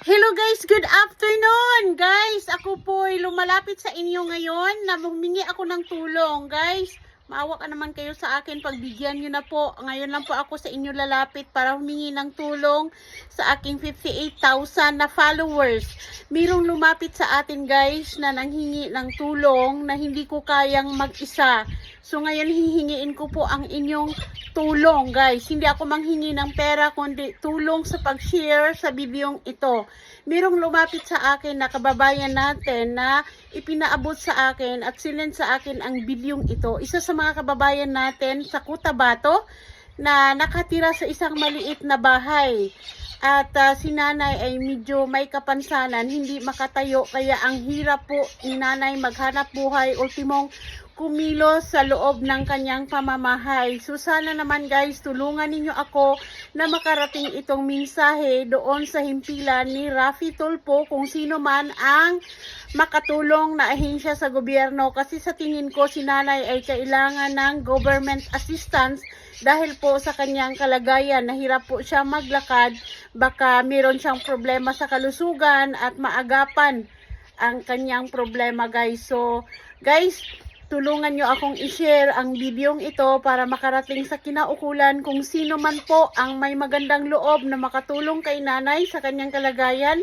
Hello guys, good afternoon! Guys, ako po ay lumalapit sa inyo ngayon na humingi ako ng tulong. Guys, maawa ka naman kayo sa akin, pagbigyan nyo na po. Ngayon lang po ako sa inyo lalapit para humingi ng tulong sa aking 58,000 na followers. Mirong lumapit sa atin guys na nanghingi ng tulong na hindi ko kayang mag-isa. So ngayon hihingiin ko po ang inyong tulong guys. Hindi ako manghingi ng pera kundi tulong sa pag-share sa bidyong ito. Merong lumapit sa akin na kababayan natin na ipinaabot sa akin at sinend sa akin ang bidyong ito. Isa sa mga kababayan natin sa Cotabato na nakatira sa isang maliit na bahay. At ah, si nanay ay medyo may kapansanan, hindi makatayo, kaya ang hirap po ni nanay maghanap buhay, ultimong kumilos sa loob ng kanyang pamamahay. So sana naman guys, tulungan ninyo ako na makarating itong mensahe doon sa himpilan ni Rafi Tulpo kung sino man ang makatulong na ahensya sa gobyerno. Kasi sa tingin ko si nanay ay kailangan ng government assistance dahil po sa kanyang kalagayan, nahirap po siya maglakad, baka meron siyang problema sa kalusugan at maagapan ang kanyang problema guys. So guys, tulungan nyo akong i-share ang bidyong ito para makarating sa kinaukulan kung sino man po ang may magandang loob na makatulong kay nanay sa kanyang kalagayan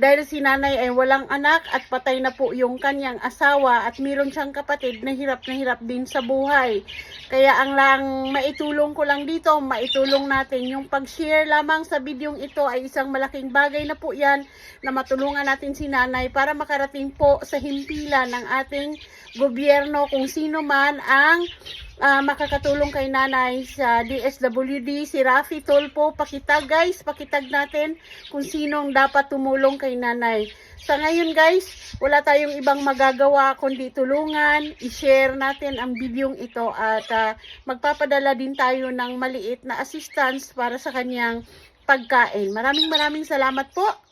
dahil si nanay ay walang anak at patay na po yung kanyang asawa at meron siyang kapatid na hirap na hirap din sa buhay. Kaya ang lang maitulong ko lang dito, maitulong natin yung pag-share lamang sa bidyong ito ay isang malaking bagay na po yan na matulungan natin si nanay para makarating po sa himpilan ng ating gobyerno kung sino man ang ah, makakatulong kay nanay sa DSWD, si Rafi Tolpo, pakitag guys, pakitag natin kung sinong dapat tumulong kay nanay. Sa ngayon guys, wala tayong ibang magagawa kundi tulungan, i-share natin ang bidyong ito at ah, magpapadala din tayo ng maliit na assistance para sa kanyang pagkain. Maraming maraming salamat po.